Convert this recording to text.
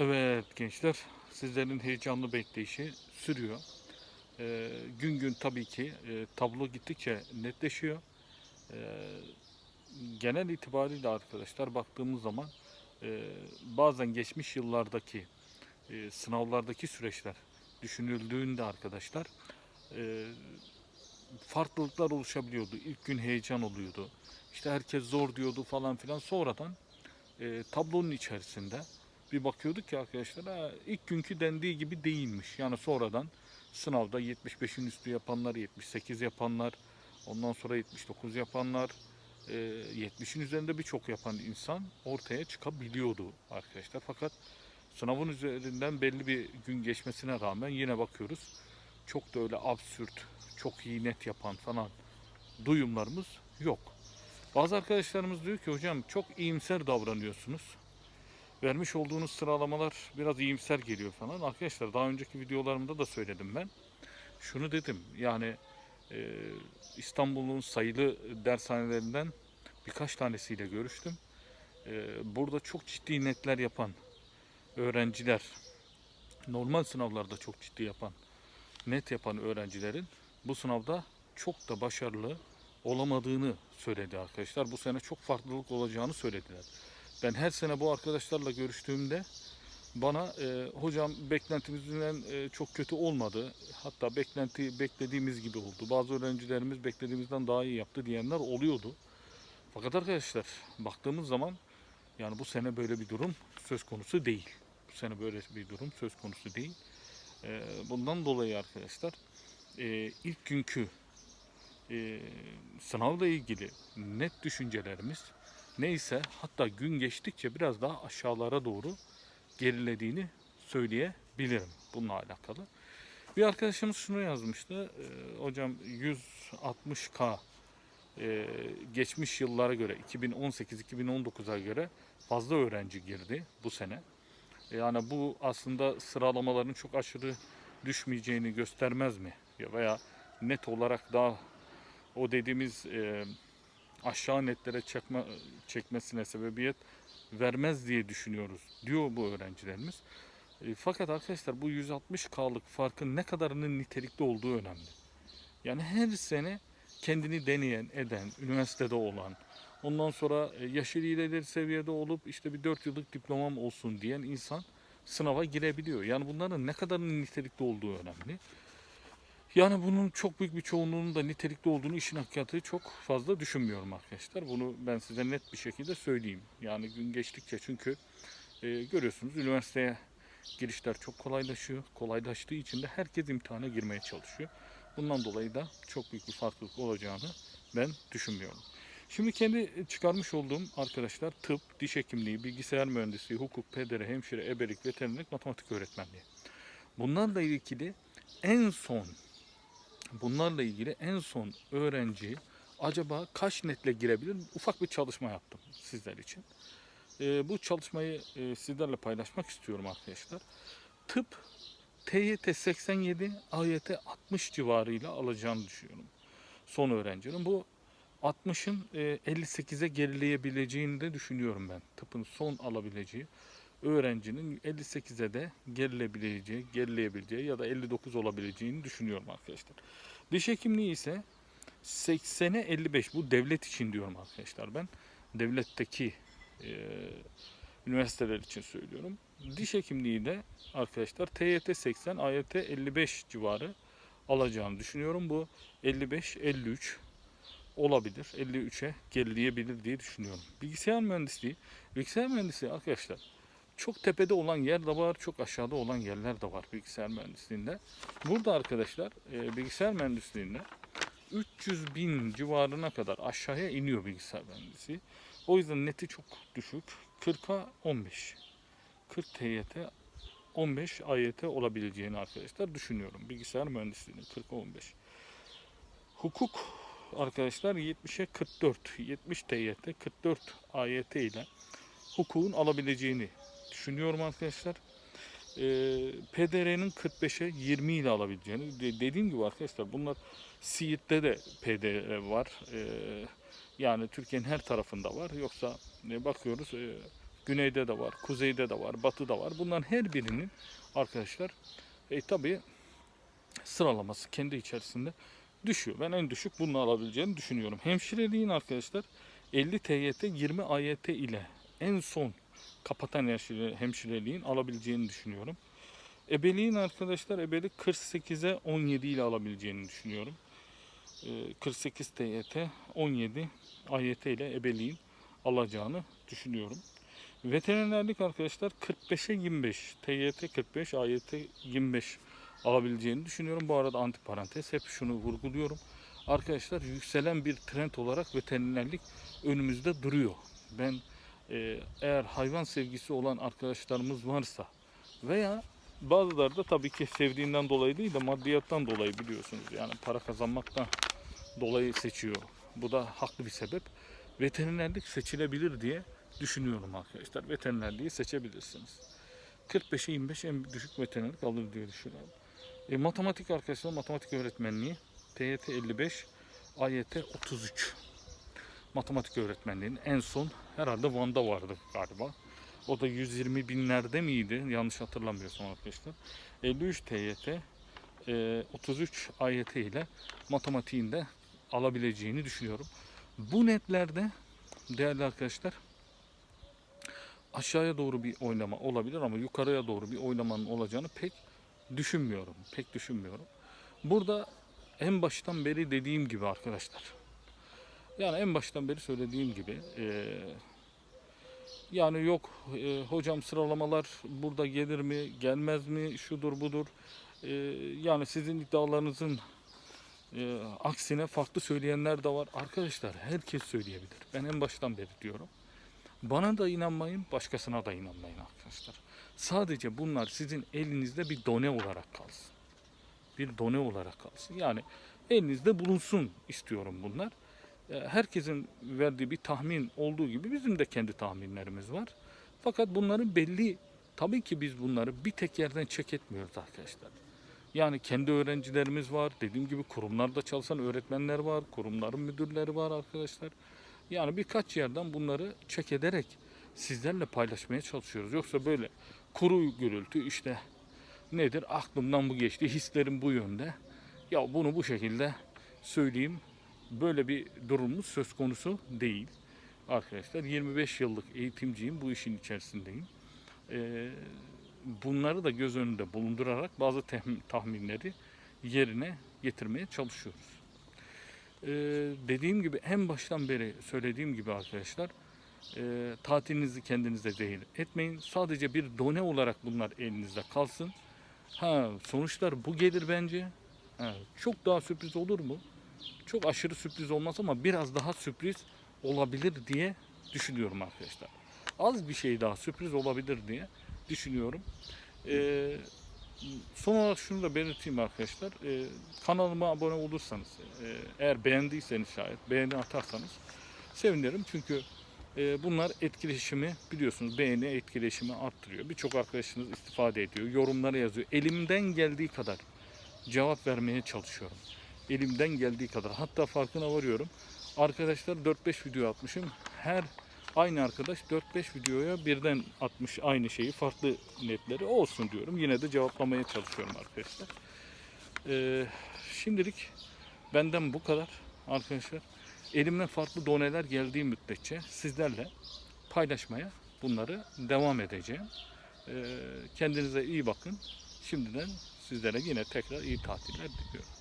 Evet gençler, sizlerin heyecanlı bekleyişi sürüyor. Ee, gün gün tabii ki e, tablo gittikçe netleşiyor. Ee, genel itibariyle arkadaşlar baktığımız zaman e, bazen geçmiş yıllardaki e, sınavlardaki süreçler düşünüldüğünde arkadaşlar e, farklılıklar oluşabiliyordu. İlk gün heyecan oluyordu. İşte herkes zor diyordu falan filan. Sonradan e, tablonun içerisinde bir bakıyorduk ki arkadaşlar ilk günkü dendiği gibi değilmiş. Yani sonradan sınavda 75'in üstü yapanlar, 78 yapanlar, ondan sonra 79 yapanlar, e, 70'in üzerinde birçok yapan insan ortaya çıkabiliyordu arkadaşlar. Fakat sınavın üzerinden belli bir gün geçmesine rağmen yine bakıyoruz. Çok da öyle absürt, çok iyi net yapan falan duyumlarımız yok. Bazı arkadaşlarımız diyor ki hocam çok iyimser davranıyorsunuz. Vermiş olduğunuz sıralamalar biraz iyimser geliyor falan. Arkadaşlar daha önceki videolarımda da söyledim ben. Şunu dedim yani e, İstanbul'un sayılı dershanelerinden birkaç tanesiyle görüştüm. E, burada çok ciddi netler yapan öğrenciler, normal sınavlarda çok ciddi yapan, net yapan öğrencilerin bu sınavda çok da başarılı olamadığını söyledi arkadaşlar. Bu sene çok farklılık olacağını söylediler. Ben her sene bu arkadaşlarla görüştüğümde bana e, hocam beklentimizden e, çok kötü olmadı. Hatta beklenti beklediğimiz gibi oldu. Bazı öğrencilerimiz beklediğimizden daha iyi yaptı diyenler oluyordu. Fakat arkadaşlar baktığımız zaman yani bu sene böyle bir durum söz konusu değil. Bu sene böyle bir durum söz konusu değil. E, bundan dolayı arkadaşlar e, ilk günkü e, sınavla ilgili net düşüncelerimiz neyse hatta gün geçtikçe biraz daha aşağılara doğru gerilediğini söyleyebilirim bununla alakalı. Bir arkadaşımız şunu yazmıştı. e, hocam 160K e, geçmiş yıllara göre 2018-2019'a göre fazla öğrenci girdi bu sene. Yani bu aslında sıralamaların çok aşırı düşmeyeceğini göstermez mi? Ya veya net olarak daha o dediğimiz e, aşağı netlere çekme, çekmesine sebebiyet vermez diye düşünüyoruz diyor bu öğrencilerimiz. E, fakat arkadaşlar bu 160K'lık farkın ne kadarının nitelikli olduğu önemli. Yani her sene kendini deneyen, eden, üniversitede olan, ondan sonra e, yaşı ileri seviyede olup işte bir 4 yıllık diplomam olsun diyen insan sınava girebiliyor. Yani bunların ne kadarının nitelikli olduğu önemli. Yani bunun çok büyük bir çoğunluğunun da nitelikli olduğunu işin hakikati çok fazla düşünmüyorum arkadaşlar. Bunu ben size net bir şekilde söyleyeyim. Yani gün geçtikçe çünkü e, görüyorsunuz üniversiteye girişler çok kolaylaşıyor. Kolaylaştığı için de herkes imtihana girmeye çalışıyor. Bundan dolayı da çok büyük bir farklılık olacağını ben düşünmüyorum. Şimdi kendi çıkarmış olduğum arkadaşlar tıp, diş hekimliği, bilgisayar mühendisliği, hukuk, pedere, hemşire, ebelik, veterinerlik, matematik öğretmenliği. Bunlarla ilgili en son bunlarla ilgili en son öğrenci acaba kaç netle girebilir? Ufak bir çalışma yaptım sizler için. Ee, bu çalışmayı e, sizlerle paylaşmak istiyorum arkadaşlar. Tıp TYT 87, AYT 60 civarıyla alacağını düşünüyorum. Son öğrencinin. Bu 60'ın e, 58'e gerileyebileceğini de düşünüyorum ben. Tıpın son alabileceği öğrencinin 58'e de gerilebileceği, gerileyebileceği ya da 59 olabileceğini düşünüyorum arkadaşlar. Diş hekimliği ise 80'e 55. Bu devlet için diyorum arkadaşlar ben. Devletteki e, üniversiteler için söylüyorum. Diş hekimliği de arkadaşlar TYT 80, AYT 55 civarı alacağını düşünüyorum. Bu 55-53 olabilir. 53'e gerileyebilir diye düşünüyorum. Bilgisayar mühendisliği. Bilgisayar mühendisliği arkadaşlar çok tepede olan yer de var, çok aşağıda olan yerler de var bilgisayar mühendisliğinde. Burada arkadaşlar e, bilgisayar mühendisliğinde 300 bin civarına kadar aşağıya iniyor bilgisayar mühendisliği. O yüzden neti çok düşük. 40'a 15. 40 TYT 15 AYT olabileceğini arkadaşlar düşünüyorum. Bilgisayar mühendisliğinin 40'a 15. Hukuk arkadaşlar 70'e 44. 70 TYT 44 AYT ile hukukun alabileceğini düşünüyorum arkadaşlar. Ee, PDR'nin 45'e 20 ile alabileceğini. De- dediğim gibi arkadaşlar bunlar Siirt'te de PDR var. Ee, yani Türkiye'nin her tarafında var. Yoksa e, bakıyoruz e, Güneyde de var, kuzeyde de var, batıda var. Bunların her birinin arkadaşlar e, tabii sıralaması kendi içerisinde düşüyor. Ben en düşük bunu alabileceğini düşünüyorum. Hemşireliğin arkadaşlar 50 TYT 20 AYT ile en son kapatan hemşire- hemşireliğin alabileceğini düşünüyorum. Ebeliğin arkadaşlar ebelik 48'e 17 ile alabileceğini düşünüyorum. Ee, 48 TYT 17 AYT ile ebeliğin alacağını düşünüyorum. Veterinerlik arkadaşlar 45'e 25 TYT 45 AYT 25 alabileceğini düşünüyorum. Bu arada antiparantez hep şunu vurguluyorum. Arkadaşlar yükselen bir trend olarak veterinerlik önümüzde duruyor. Ben e, eğer hayvan sevgisi olan arkadaşlarımız varsa veya bazıları da tabii ki sevdiğinden dolayı değil de maddiyattan dolayı biliyorsunuz. Yani para kazanmaktan dolayı seçiyor. Bu da haklı bir sebep. Veterinerlik seçilebilir diye düşünüyorum arkadaşlar. Veterinerliği seçebilirsiniz. 45'e 25 en düşük veterinerlik alır diye düşünüyorum. E, matematik arkadaşlar matematik öğretmenliği TYT 55 AYT 33 matematik öğretmenliğinin en son herhalde Van'da vardı galiba. O da 120 binlerde miydi? Yanlış hatırlamıyorsam arkadaşlar. 53 TYT, e, 33 AYT ile matematiğinde alabileceğini düşünüyorum. Bu netlerde değerli arkadaşlar aşağıya doğru bir oynama olabilir ama yukarıya doğru bir oynamanın olacağını pek düşünmüyorum. Pek düşünmüyorum. Burada en baştan beri dediğim gibi arkadaşlar. Yani en baştan beri söylediğim gibi eee, yani yok e, hocam sıralamalar burada gelir mi gelmez mi şudur budur. E, yani sizin iddialarınızın e, aksine farklı söyleyenler de var. Arkadaşlar herkes söyleyebilir. Ben en baştan beri diyorum. Bana da inanmayın başkasına da inanmayın arkadaşlar. Sadece bunlar sizin elinizde bir done olarak kalsın. Bir done olarak kalsın. Yani elinizde bulunsun istiyorum bunlar. e, herkesin verdiği bir tahmin olduğu gibi bizim de kendi tahminlerimiz var. Fakat bunların belli tabii ki biz bunları bir tek yerden çek etmiyoruz arkadaşlar. Yani kendi öğrencilerimiz var. Dediğim gibi kurumlarda çalışan öğretmenler var. Kurumların müdürleri var arkadaşlar. Yani birkaç yerden bunları çek ederek sizlerle paylaşmaya çalışıyoruz. Yoksa böyle kuru gürültü işte nedir aklımdan bu geçti hislerim bu yönde. Ya bunu bu şekilde söyleyeyim böyle bir durumumuz söz konusu değil. Arkadaşlar 25 yıllık eğitimciyim. Bu işin içerisindeyim. Ee, bunları da göz önünde bulundurarak bazı tahminleri yerine getirmeye çalışıyoruz. Ee, dediğim gibi en baştan beri söylediğim gibi arkadaşlar e, tatilinizi kendinize değil etmeyin. Sadece bir done olarak bunlar elinizde kalsın. Ha sonuçlar bu gelir bence. Ha, çok daha sürpriz olur mu? Çok aşırı sürpriz olmaz ama biraz daha sürpriz olabilir diye düşünüyorum arkadaşlar. Az bir şey daha sürpriz olabilir diye düşünüyorum. Ee, son olarak şunu da belirteyim arkadaşlar. Ee, kanalıma abone olursanız, e, eğer beğendiyseniz şayet beğeni atarsanız sevinirim. Çünkü e, bunlar etkileşimi biliyorsunuz beğeni etkileşimi arttırıyor. Birçok arkadaşınız istifade ediyor, yorumlara yazıyor. Elimden geldiği kadar cevap vermeye çalışıyorum elimden geldiği kadar. Hatta farkına varıyorum. Arkadaşlar 4-5 video atmışım. Her aynı arkadaş 4-5 videoya birden atmış aynı şeyi farklı netleri olsun diyorum. Yine de cevaplamaya çalışıyorum arkadaşlar. Ee, şimdilik benden bu kadar arkadaşlar. Elimden farklı doneler geldiği müddetçe sizlerle paylaşmaya bunları devam edeceğim. Ee, kendinize iyi bakın. Şimdiden sizlere yine tekrar iyi tatiller diliyorum.